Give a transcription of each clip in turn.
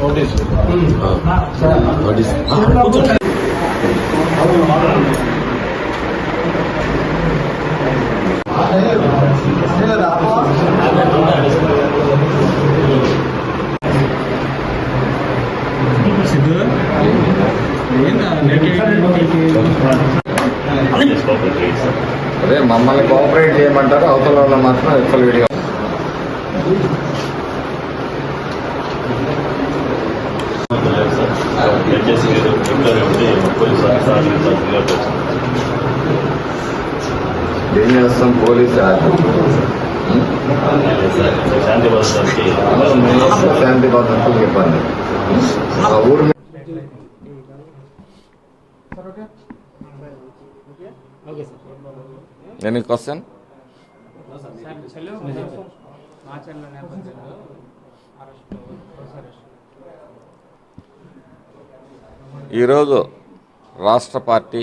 Notice అది ఆ, notice Siddhu ఏందా అదే మమ్మల్ని కోఆపరేట్ చేయమంటారు అవతల వాళ్ళు మాత్రం ఎక్కువ వీడియో దయచేసి మీరు చెప్తారు కాబట్టి పోలీసు సహకరించాల్సిందిగా ఏం చేస్తాం పోలీస్ శాంతి భద్రతకి శాంతి భద్రతలు ఇబ్బంది ఆ ఊరు మీద ఎనీ క్వశ్చన్ మాచర్ల నేపథ్యంలో అరెస్ట్ అరెస్ట్ ఈరోజు రాష్ట్ర పార్టీ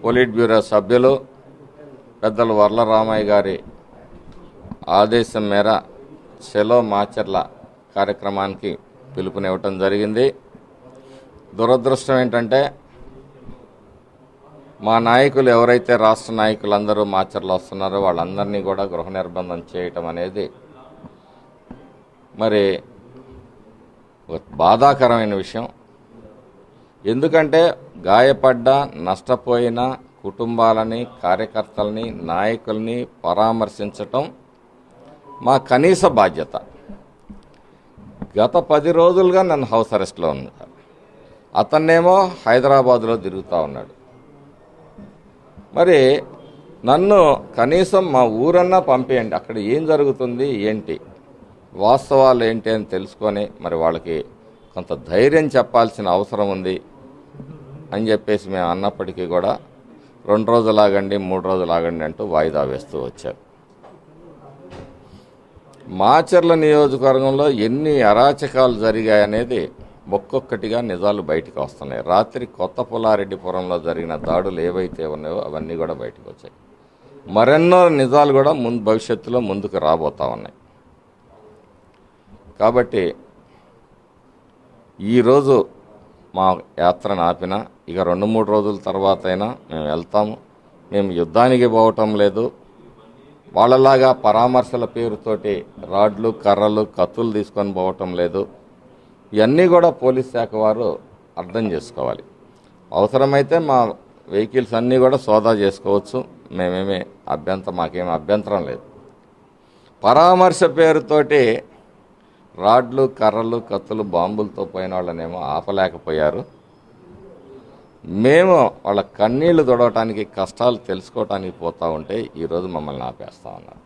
పోలిట్ బ్యూరో సభ్యులు పెద్దలు వర్లరామయ్య గారి ఆదేశం మేర సెలో మాచర్ల కార్యక్రమానికి పిలుపునివ్వటం జరిగింది. దురదృష్టం ఏంటంటే మా నాయకులు ఎవరైతే రాష్ట్ర నాయకులు అందరూ మాచర్లు వస్తున్నారో వాళ్ళందరినీ కూడా గృహ నిర్బంధం చేయటం అనేది మరి బాధాకరమైన విషయం. ఎందుకంటే గాయపడ్డ నష్టపోయిన కుటుంబాలని కార్యకర్తలని నాయకుల్ని పరామర్శించటం మా కనీస బాధ్యత. గత పది రోజులుగా నన్ను హౌస్ అరెస్ట్లో ఉన్నాడు అతన్నేమో హైదరాబాద్లో తిరుగుతూ ఉన్నాడు. మరి నన్ను కనీసం మా ఊరన్నా పంపేయండి. అక్కడ ఏం జరుగుతుంది ఏంటి వాస్తవాలు ఏంటి అని తెలుసుకొని మరి వాళ్ళకి కొంత ధైర్యం చెప్పాల్సిన అవసరం ఉంది. అని చెప్పేసి మేము అన్నప్పటికీ కూడా రెండు రోజులు ఆగండి మూడు రోజులు ఆగండి అంటూ వాయిదా వేస్తూ వచ్చారు మాచర్ల నియోజకవర్గంలో ఎన్ని అరాచకాలు జరిగాయనేది ఒక్కొక్కటిగా నిజాలు బయటకు వస్తున్నాయి. రాత్రి కొత్త పులారెడ్డిపురంలో జరిగిన దాడులు ఏవైతే ఉన్నాయో అవన్నీ కూడా బయటకు వచ్చాయి. మరెన్నో నిజాలు కూడా ముందు భవిష్యత్తులో ముందుకు రాబోతా ఉన్నాయి. కాబట్టి ఈరోజు మా యాత్రను ఆపిన ఇక రెండు మూడు రోజుల తర్వాత అయినా మేము వెళ్తాము. మేము యుద్ధానికి పోవటం లేదు. వాళ్ళలాగా పరామర్శల పేరుతోటి రాడ్లు కర్రలు కత్తులు తీసుకొని పోవటం లేదు. ఇవన్నీ కూడా పోలీస్ శాఖ వారు అర్థం చేసుకోవాలి. అవసరమైతే మా వెహికల్స్ అన్నీ కూడా సోదా చేసుకోవచ్చు. మేమేమి అభ్యంతరం మాకేమి అభ్యంతరం లేదు. పరామర్శ పేరుతోటి రాడ్లు కర్రలు కత్తులు బాంబులతో పోయిన వాళ్ళనేమో ఆపలేకపోయారు. మేము వాళ్ళ కన్నీళ్ళు దొడవటానికి కష్టాలు తెలుసుకోవటానికి పోతా ఉంటే ఈరోజు మమ్మల్ని ఆపేస్తా ఉన్నారు.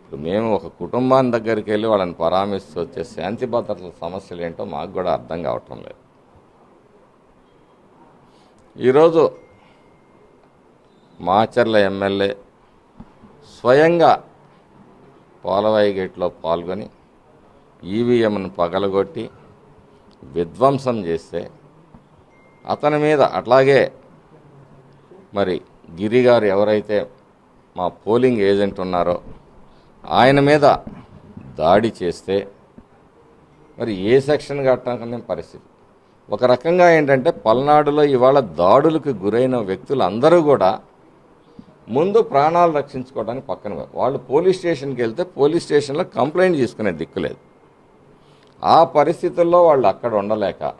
ఇప్పుడు మేము ఒక కుటుంబాన్ని దగ్గరికి వెళ్ళి వాళ్ళని పరామర్శిస్తూ వచ్చే శాంతి భద్రతల సమస్యలు ఏంటో మాకు కూడా అర్థం కావటం లేదు. ఈరోజు మాచర్ల ఎమ్మెల్యే స్వయంగా పోలవాయి గేట్లో పాల్గొని ఈవీఎంను పగలగొట్టి విధ్వంసం చేస్తే అతని మీద అట్లాగే మరి గిరి గారు ఎవరైతే మా పోలింగ్ ఏజెంట్ ఉన్నారో ఆయన మీద దాడి చేస్తే మరి ఏ సెక్షన్ కట్టకనే పరిస్థితి. ఒక రకంగా ఏంటంటే పల్నాడులో ఇవాళ దాడులకు గురైన వ్యక్తులు అందరూ కూడా ముందు ప్రాణాలు రక్షించుకోవడానికి పక్కన వాళ్ళు పోలీస్ స్టేషన్కి వెళ్తే పోలీస్ స్టేషన్లో కంప్లైంట్ చేసుకునే దిక్కు లేదు. ఆ పరిస్థితుల్లో వాళ్ళు అక్కడ ఉండలేక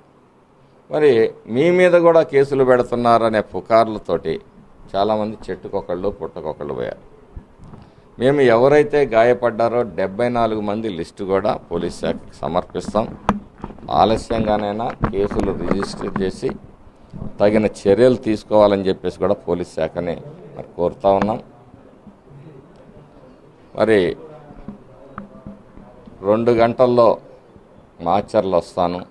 మరి మీ మీద కూడా కేసులు పెడుతున్నారనే పుకార్లతోటి చాలామంది చెట్టుకొకళ్ళు పుట్టకొకళ్ళు పోయారు. మేము ఎవరైతే గాయపడ్డారో డెబ్బై నాలుగు మంది లిస్టు కూడా పోలీస్ శాఖకి సమర్పిస్తాం. ఆలస్యంగానైనా కేసులు రిజిస్టర్ చేసి తగిన చర్యలు తీసుకోవాలని చెప్పేసి కూడా పోలీస్ శాఖని మరి కోరుతా ఉన్నాం. మరి రెండు గంటల్లో మాచర్లు వస్తాను.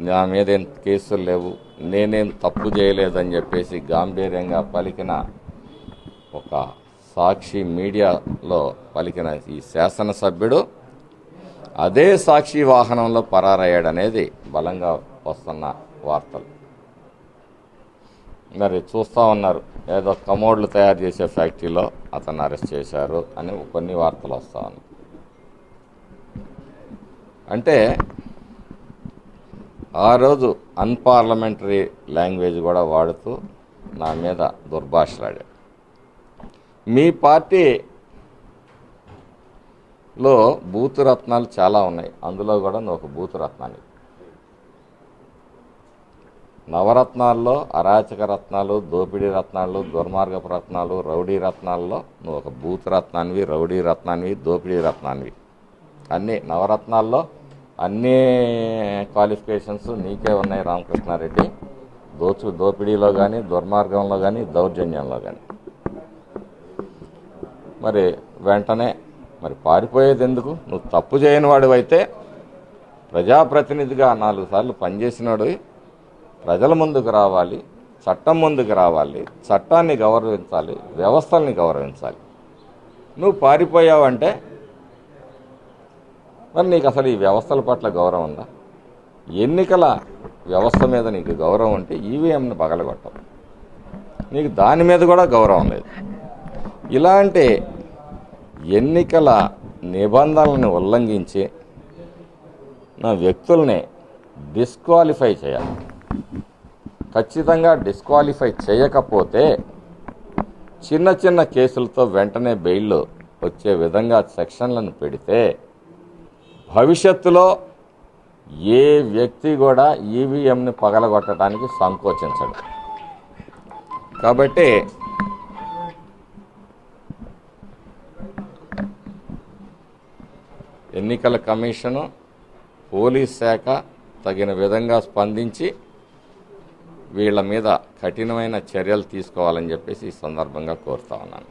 నా మీద ఏం కేసులు లేవు. నేనేం తప్పు చేయలేదని చెప్పేసి గాంభీర్యంగా పలికిన ఒక సాక్షి మీడియాలో పలికిన ఈ శాసనసభ్యుడు అదే సాక్షి వాహనంలో పరారయ్యాడనేది బలంగా వస్తున్న వార్తలు. మరి చూస్తూ ఉన్నారు. ఏదో కమోడ్లు తయారు చేసే ఫ్యాక్టరీలో అతను అరెస్ట్ చేశారు అని కొన్ని వార్తలు వస్తూ ఉన్నాయి. అంటే ఆ రోజు అన్పార్లమెంటరీ లాంగ్వేజ్ కూడా వాడుతూ నా మీద దుర్భాషలాడాడు. మీ పార్టీలో బూతు రత్నాలు చాలా ఉన్నాయి. అందులో కూడా నువ్వు ఒక బూతు రత్నాన్ని నవరత్నాల్లో అరాచక రత్నాలు దోపిడీ రత్నాలు దుర్మార్గపు రత్నాలు రౌడీ రత్నాల్లో నువ్వు ఒక బూత్ రత్నాన్వి రౌడీ రత్నాన్వి దోపిడీ రత్నాన్వి. అన్నీ నవరత్నాల్లో అన్ని క్వాలిఫికేషన్స్ నీకే ఉన్నాయి రామకృష్ణారెడ్డి. దోచు దోపిడీలో కానీ దుర్మార్గంలో కానీ దౌర్జన్యంలో కానీ మరి వెంటనే మరి పారిపోయేది ఎందుకు నువ్వు తప్పు చేయని వాడివైతే ప్రజాప్రతినిధిగా నాలుగు సార్లు పనిచేసినాడు ప్రజల ముందుకు రావాలి చట్టం ముందుకు రావాలి చట్టాన్ని గౌరవించాలి వ్యవస్థల్ని గౌరవించాలి. నువ్వు పారిపోయావంటే మరి నీకు అసలు ఈ వ్యవస్థల పట్ల గౌరవం ఉందా? ఎన్నికల వ్యవస్థ మీద నీకు గౌరవం ఉంటే ఈవీఎంని పగలగొట్టవు. నీకు దాని మీద కూడా గౌరవం లేదు. ఇలాంటి ఎన్నికల నిబంధనలను ఉల్లంఘించి నా వ్యక్తుల్ని డిస్క్వాలిఫై చేయాలి. ఖచ్చితంగా డిస్క్వాలిఫై చేయకపోతే చిన్న చిన్న కేసులతో వెంటనే బెయిల్ వచ్చే విధంగా సెక్షన్లను పెడితే భవిష్యత్తులో ఏ వ్యక్తి కూడా ఈవీఎంని పగలగొట్టడానికి సంకోచించడు. కాబట్టి ఎన్నికల కమిషను పోలీస్ శాఖ తగిన విధంగా స్పందించి వీళ్ళ మీద కఠినమైన చర్యలు తీసుకోవాలని చెప్పేసి ఈ సందర్భంగా కోరుతా ఉన్నాను.